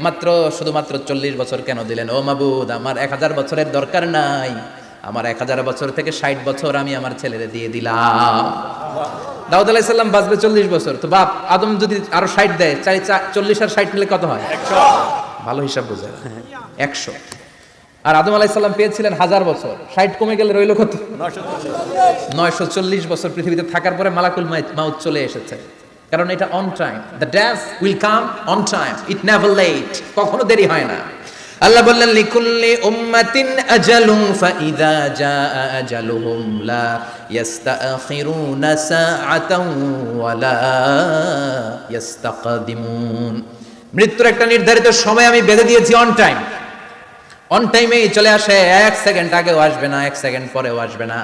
মাত্র শুধুমাত্র চল্লিশ বছর কেন দিলেন? ও মাবুদ আমার এক হাজার বছরের দরকার নাই। আমার এক হাজার বছর থেকে ষাট বছর আমি আমার ছেলেরে দিয়ে দিলাম। দাউদ আলাইসাল্লাম বাঁচবে চল্লিশ বছর। তো বাপ আদম যদি আরও ষাট দেয় চাই চল্লিশ আর ষাট নিলে কত হয়? ভালো হিসাব বোঝা। একশো। আর আদম আলাইসাল্লাম পেয়েছিলেন হাজার বছর। ষাট কমে গেলে রইল কত? নয়শো চল্লিশ। বছর পৃথিবীতে থাকার পরে মালাকুল মাউত চলে এসেছে। কারণ এটা on time the dash will come on time it never late কখনো দেরি হয় না। আল্লাহ বললেন, লিকুল্লি উম্মাতিন আজালুম ফাইদা জাআ আজালুহুম লা ইস্তাখিরুনা সাআতাও ওয়ালা ইস্তাকদিমুন মৃত্যুর একটা নির্ধারিত সময় আমি বেঁধে দিয়েছি অন টাইম অন টাইমেই চলে আসে, এক সেকেন্ড আগেও আসবে না, এক সেকেন্ড পরেও আসবে না।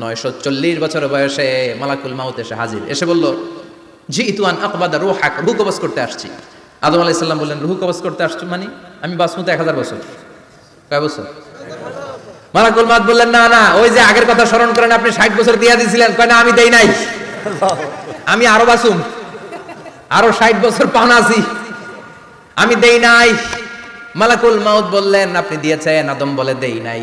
নয়শো চল্লিশ বছর বয়সে মালাকুল মাউত এসে হাজির। এসে বলল জি ইতুয়ান আকবাদা রুহ হাক রুহ কবজ করতে আসছি। আদম আলাইহিস সালাম বললেন, রুহ কবজ করতে আসছি মানে? আমি বাসমতে এক হাজার বছর। কয় বছর? মালাকুল মাউত বললেন, না না, ওই যে আগের কথা স্মরণ করেন, আপনি ষাট বছর দিয়া দিয়েছিলেন কয়, না, আমি দেই নাই। আমি আরও বাসুম আরও ষাট বছর পাওনা আছি। আমি দেই নাই। মালাকুল মাউত বললেন, আপনি দিয়েছেন, আদম বলে দেই নাই।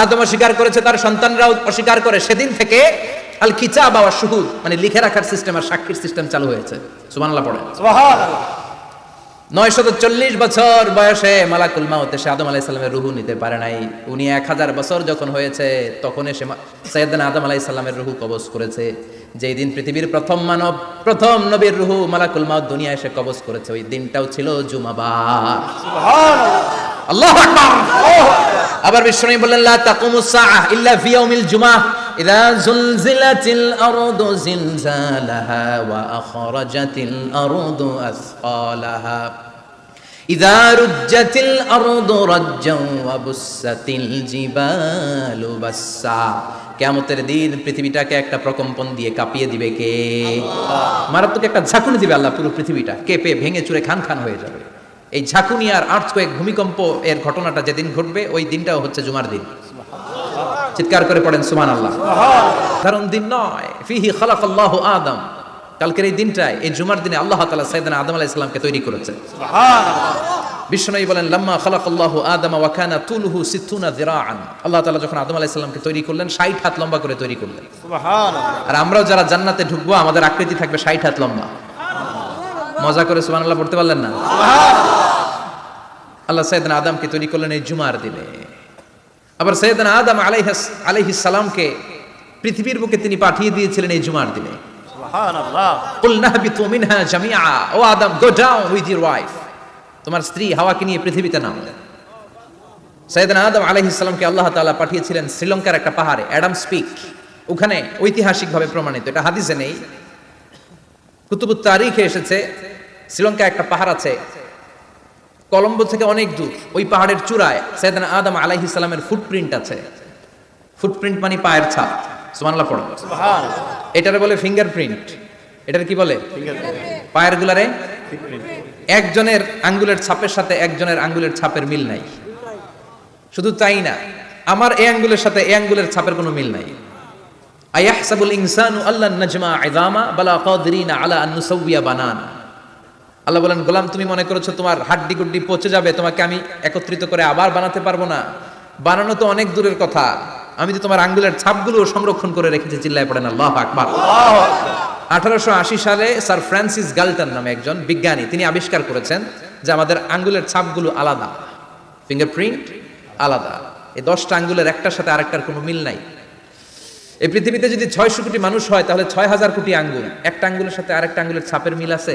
আদম অস্বীকার করেছে তার সন্তানরাও অস্বীকার করে। সেদিন থেকে আল কিতাব ওয়া শুহুদ মানে লিখে রাখার সিস্টেম আর সাক্ষীর সিস্টেম চালু হয়েছে। সুবহানাল্লাহ পড়ে নয়শত চল্লিশ বছর বয়সে মালাকুল মাউত এসে আদম আলাইহিস সালামের রুহু নিতে পারে নাই। উনি এক হাজার বছর যখন হয়েছে তখন এসে সৈয়দনা আদম আলাইহিস সালামের রুহু কবজ করেছে। যেই দিন পৃথিবীর প্রথম মানব প্রথম নবীর রুহু মালাকুল মাউত দুনিয়া এসে কবজ করেছে। ওই দিনটাও ছিল জুমাবার। আল্লাহু আকবার আবার বিশ্বনবী বললেন লা তাকুমুস সাআহ ইল্লা ফি ইয়াউমিল জুমআহ ইযা জুলজিলাতিল আরদু জিলজালাহা ওয়া আখরাজাতিল আরদু আসফালাহা। ইযা রুজ্জাতিল আরদু রাজ্জাও ওয়া বুসাতিল জিবালু বাসসা। কিয়ামতের দিন পৃথিবীটাকে একটা প্রকম্পন দিয়ে কাঁপিয়ে দিবে কে? মারাত্মক একটা ঝাঁকুনি দিবে আল্লাহ পুরো পৃথিবীটা। কেঁপে ভেঙে চুরে খান খান হয়ে যাবে। এই ঝাঁকুনি আর আর্থকোয়েক ভূমিকম্প এর ঘটনাটা যেদিন ঘটবে ওই দিনটাও হচ্ছে জুমার দিন। চিৎকার করে পড়েন সুমান আল্লাহ কারণ দিন নয়। ফিহি খালাকাল্লাহু আদম। কালকের এই দিনটায় এই জুমার দিনে আল্লাহ তাআলা সাইয়েদনা আদম আলাইহিস সালামকে তৈরি করেছে বিশ্বনবী বলেন লাম্মা খালাকাল্লাহু আদম ওয়া কানা তুলুহু সিত্তুনা যিরাআন। আল্লাহ তাআলা যখন আদম আলাইহিস সালামকে তৈরি করলেন 60 হাত লম্বা করে তৈরি করলেন। আর আমরাও যারা জান্নাতে ঢুকবো আমাদের আকৃতি থাকবে 60 হাত লম্বা। মজা করে সুবহানাল্লাহ পড়তে পারলেন না? আল্লাহ সৈয়দনা আদমকে তৈরি করলেন এই জুমার দিনে। আবার সৈয়দনা আদম আলাইহাস আলাইহিস সালামকে পৃথিবীর বুকে তিনি পাঠিয়ে দিয়েছিলেন এই জুমার দিনে। O Adam go down with wife তোমার স্ত্রী হাওয়াকে নিয়ে পৃথিবীতে নাও সৈয়দনা আদম আলাইহিস সালামকে আল্লাহ তাআলা পাঠিয়েছিলেন শ্রীলঙ্কার একটা পাহাড়ে অ্যাডাম স্পিক। ওখানে ঐতিহাসিকভাবে প্রমাণিত এটা হাদিসে নেই। কুতুবুত তারিখে এসেছে শ্রীলঙ্কায় একটা পাহাড় আছে কলম্বো থেকে অনেক দূর ওই পাহাড়ের চূড়ায় সৈয়দনা আদম আলাইহিস সালামের ফুটপ্রিন্ট আছে। ফুটপ্রিন্ট মানে পায়ের ছাপ। সুবহানাল্লাহ পড়ো। এটারে বলে ফিঙ্গারপ্রিন্ট এটার কি বলে? পায়ের গুলারে? একজনের আঙ্গুলের ছাপের সাথে একজনের আঙ্গুলের ছাপের মিল নাই। শুধু তাই না আমার এই আঙ্গুলের সাথে এই আঙ্গুলের ছাপের কোনো মিল নাই। আয়াহসাবুল ইনসানু আল্লাহ নাজমা ইযামা বালা কাদিরিনা আলা আন নুসাউবিয়া বানানা। আল্লাহ বলেন, গোলাম, তুমি মনে করেছ তোমার হাড্ডি গুড্ডি পচে যাবে, তোমাকে আমি একত্রিত করে আবার বানাতে পারব না। বানানো তো অনেক দূরের কথা। আমি তো তোমার আঙ্গুলের ছাপগুলো সংরক্ষণ করে রেখেছি, চিল্লায় পড়েন আল্লাহ আকবার। আঠারোশো আশি সালে স্যার ফ্রান্সিস গাল্টন নামে একজন বিজ্ঞানী, তিনি আবিষ্কার করেছেন যে আমাদের আঙ্গুলের ছাপগুলো আলাদা, ফিঙ্গারপ্রিন্ট আলাদা। এই দশটা আঙ্গুলের একটার সাথে আরেকটার কোনো মিল নাই। এই পৃথিবীতে যদি ছয়শো কোটি মানুষ হয়, তাহলে ছয় হাজার কোটি আঙ্গুল। একটা আঙ্গুলের সাথে আরেকটা আঙ্গুলের ছাপের মিল আছে?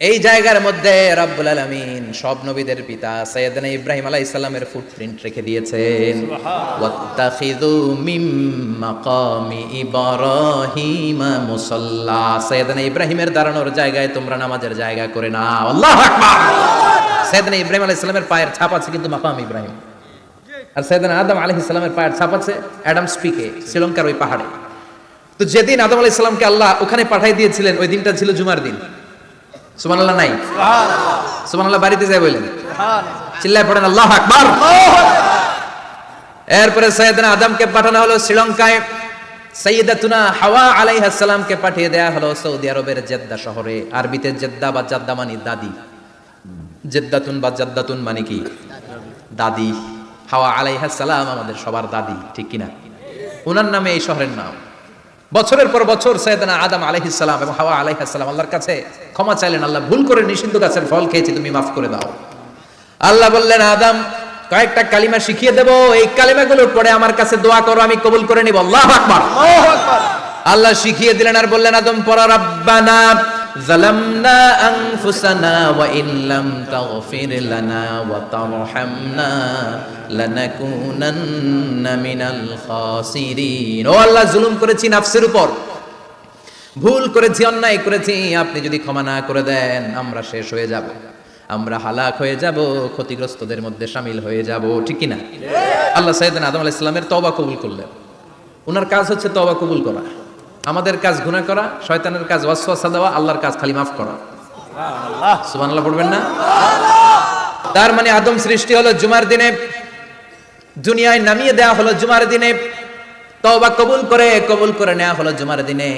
এই জায়গার মধ্যে রব্বুল আলামিন সব নবীদের পিতা সৈয়দনা ইব্রাহিম আলাইহিস সালামের ফুটপ্রিন্ট রেখে দিয়েছেন। ওয়াত্তাখিযু মিম মাকামি ইব্রাহিম মুসাল্লা। সৈয়দনা ইব্রাহিমের দাঁড়ানোর জায়গায় তোমরা নামাজের জায়গা করে নাও। আল্লাহু আকবার! সৈয়দনা ইব্রাহিম আলাইহিস সালামের পায়ের ছাপ আছে কিন্তু মাকাম ইব্রাহিম। আর সৈয়দনা আদম আলাইহিস সালামের পায়ের ছাপ আছে অ্যাডাম স্পিকে, শ্রীলঙ্কার ওই পাহাড়ে। তো যেদিন আদম আলাইহিস সালামকে আল্লাহ ওখানে পাঠিয়ে দিয়েছিলেন, ওই দিনটা ছিল জুমার দিন। সুবহানাল্লাহ নাই। সুবহানাল্লাহ। বাড়িতে যাই বলেন। চিল্লায় পড়েন আল্লাহ আকবার। এরপরে সৈয়দনা আদমকে পাঠানো হলো শ্রীলঙ্কায়। সৈয়দাতুনা হাওয়া আলাইহিস সালামকে পাঠিয়ে দেয়া হলো সৌদি আরবের জেদ্দা শহরে। আরবিতে জেদ্দা বা জাদ্দা মানে দাদি। জেদ্দাতুন বা জাদ্দাতুন মানে কি? দাদি। হাওয়া আলাইহিস সালাম আমাদের সবার দাদি ঠিক কিনা? ওনার নামে এই শহরের নাম। বছরের পর বছর সৈয়দনা আদম আলাইহিস সালাম এবং হাওয়া আলাইহিস সালাম আল্লাহর কাছে ক্ষমা চাইলেন আল্লাহ ভুল করে নিষিদ্ধ গাছের ফল খেয়েছি তুমি মাফ করে দাও। আল্লাহ বললেন আদম কয়েকটা কালিমা শিখিয়ে দেব এই কালিমাগুলোর পরে আমার কাছে দোয়া করো আমি কবুল করে নিব। আল্লাহ আকবার। আল্লাহ শিখিয়ে দিলেন আর বললেন আদম পড়া রাব্বানা জালামনা আনফুসানা ওয়া ইল্লাম তাগফির লানা ওয়া তারহামনা লানাকুনান্না মিনাল খাসিরিন ও জুলুম করেছি নফসের উপর। ভুল করেছি, অন্যায় করেছি, আপনি যদি ক্ষমা না করে দেন, আমরা শেষ হয়ে যাব। আমরা হালাক হয়ে যাব, ক্ষতিগ্রস্তদের মধ্যে সামিল হয়ে যাব, ঠিক কিনা? আল্লাহ সাইদিন আদম আলাহ ইসলামের তবা কবুল করলেন। ওনার কাজ হচ্ছে তবা কবুল করা। আমাদের কাজ গুনাহ করা শয়তানের কাজ ওয়াসওয়াসা দেওয়া আল্লাহর কাজ খালি মাফ করা। সুবহানাল্লাহ। পড়বেন না? তার মানে আদম সৃষ্টি হলো জুমার দিনে দুনিয়ায় নামিয়ে দেওয়া হলো জুমার দিনে তওবা কবুল করে কবুল করে নেওয়া হলো জুমার দিনে।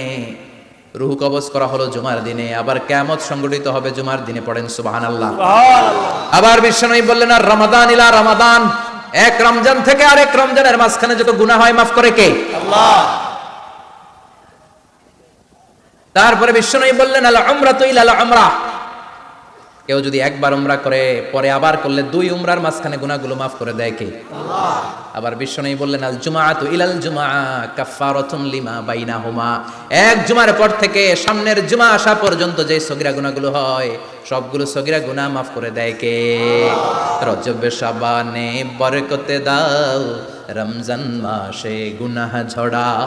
রুহু কবজ করা হলো জুমার দিনে আবার কিয়ামত সংগঠিত হবে জুমার দিনে পড়েন সুবহানাল্লাহ। আবার বিশ্বনবী বললেন আর রমাদান ইলা রমাদান। এক রমজান থেকে আরেক রমজানের মাঝখানে যত গুনাহ হয় মাফ করে কে? আল্লাহ। তারপরে বিশ্বনবী বললেন আল আমরা ইলা আল আমরা কেউ যদি একবার উমরা করে পরে আবার করলে দুই উমরার মাঝখানে গুনাহগুলো মাফ করে দেয় কে? আবার বিশ্ব বিশ্বনবী বললেন আল জুমাআতু ইলাল জুমা কাফফারাতুন লিমা বাইনা বাইনাহুমা। এক জুমার পর থেকে সামনের জুমা আসা পর্যন্ত যে সগিরা গুনাহগুলো হয় সবগুলো সগিরা গুনাহ মাফ করে দেয় কে? রজবে শাবানে বরকতে দাও রমজান মাসে গুনাহ ঝড়াও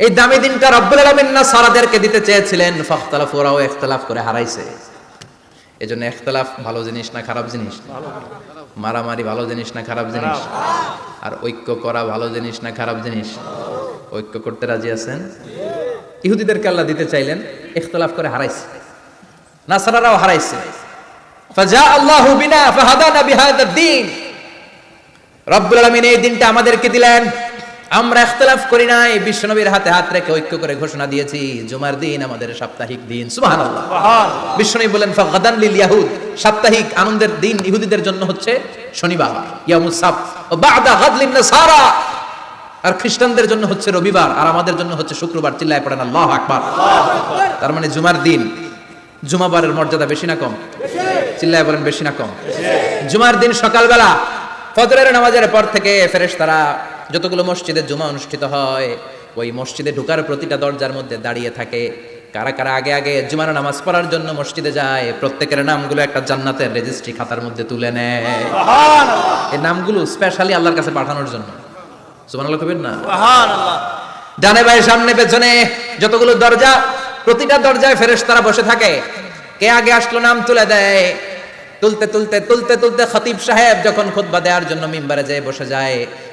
এই দামি দিনটা রব্বুল আলামিন না সারাদেরকে দিতে চেয়েছিলেন? ফাখতালাফু, ওরাও ইখতলাফ করে হারাইছে। এজন্য ইখতলাফ ভালো জিনিস না খারাপ জিনিস? মারামারি ভালো জিনিস না খারাপ জিনিস? আর ঐক্য করা ভালো জিনিস না খারাপ জিনিস? ঐক্য করতে রাজি আছেন? ইহুদিদেরকে আল্লাহ দিতে চাইলেন, ইখতলাফ করে হারাইছে। নাসারারাও হারাইছে। ফাজা আল্লাহু বিনা ফাহাদানা বিহাদা দ্বীন রব্বুল আলামিন এই দিনটা আমাদেরকে দিলেন আমরা ইখতিলাফ করি নাই বিশ্বনবীর হাতে হাত রেখে ঐক্য করে ঘোষণা দিয়েছি জুমার দিন আমাদের সাপ্তাহিক দিন। সুবহানাল্লাহ। সুবহান বিশ্বনবী বলেন ফাগাদান লিল ইয়াহুদ। সাপ্তাহিক আনন্দের দিন ইহুদিদের জন্য হচ্ছে শনিবার ইয়ামুস বাদা গাদলিন নাসারা। আর খ্রিস্টানদের জন্য হচ্ছে রবিবার আর আমাদের জন্য হচ্ছে শুক্রবার। চিল্লায় পড়েন আল্লাহু আকবার। তার মানে জুমার দিন জুমাবারের মর্যাদা বেশি না কম? চিল্লায় বলেন বেশি না কম? জুমার দিন সকালবেলা ফজরের নামাজের পর থেকে ফেরেশতারা যতগুলো মসজিদে জুমা অনুষ্ঠিত হয় ওই মসজিদে ঢুকার প্রতিটা দরজার মধ্যে দাঁড়িয়ে থাকে। কারা কারা আগে আগে জুমার নামাজ পড়ার জন্য মসজিদে যায় প্রত্যেকের নামগুলো একটা জান্নাতের রেজিস্ট্রি খাতার মধ্যে তুলে নেয়। এই নামগুলো স্পেশালি আল্লাহর কাছে পাঠানোর জন্য। না? ডানে সামনে পেছনে যতগুলো দরজা প্রতিটা দরজায় ফেরেশতারা বসে থাকে। কে আগে আসলো নাম তুলে দেয়। তুলতে তুলতে তুলতে তুলতে খতিব সাহেব যখন খুতবা দেওয়ার জন্য মিম্বারে যেয়ে বসে যায়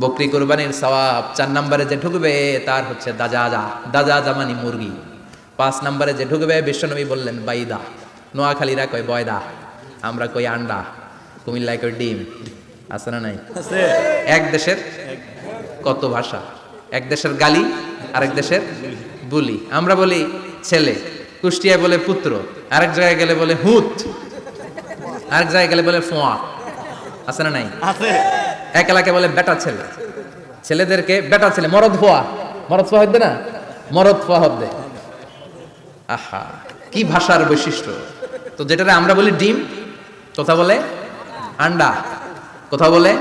বকরি কুরবানির সওয়াব চার নম্বরে যে ঢুকবে তার হচ্ছে দাজাজা দাজাজা মানে মুরগি। পাঁচ নম্বরে যে ঢুকবে বিশ্বনবী বললেন বাইদা। নোয়াখালীরা কয় বয়দা। আমরা কই আন্ডা। কুমিল্লায় কই ডিম। আছে না নাই? এক দেশের কত ভাষা? এক দেশের গালি আরেক দেশের বুলি। আমরা বলি ছেলে। কুষ্টিয়ায় বলে পুত্র। আরেক জায়গায় গেলে বলে হুত। আরেক জায়গায় গেলে বলে ফোয়া। আছে না নাই? আছে। এক এলাকায় বলে বেটা ছেলে। ছেলেদেরকে বেটা ছেলে মরদ ফোয়া। মরদ ফোয়া হদ্দে না? মরদ ফোয়া হদ্দে আহা কি ভাষার বৈশিষ্ট্য। তো যেটা আমরা বলি ডিম কথা বলে আন্ডা কথা বলে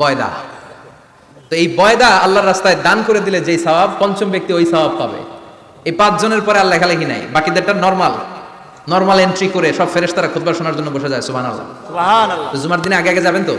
বয়দা। তো এই বয়দা আল্লাহর রাস্তায় দান করে দিলে যেই সওয়াব পঞ্চম ব্যক্তি ওই সওয়াব পাবে। এই পাঁচজনের পরে আর লেখালেখি নাই বাকিদেরটা নর্মাল। নর্মাল এন্ট্রি করে সব ফেরেশতারা খুতবা শোনার জন্য বসে যায় সুবহানাল্লাহ। সুবহানাল্লাহ। জুমার দিনে আগে আগে যাবেন তো?